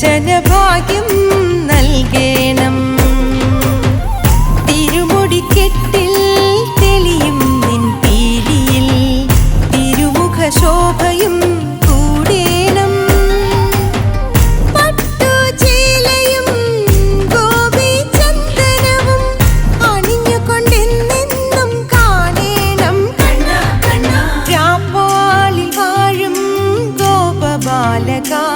ദർശന ഭാഗ്യം നൽകേണം തിരുമുടിക്കെട്ടിൽ തെളിയും നിൻ പീലിയിൽ തിരുമുഖ ശോഭയും ಬಾಲಕ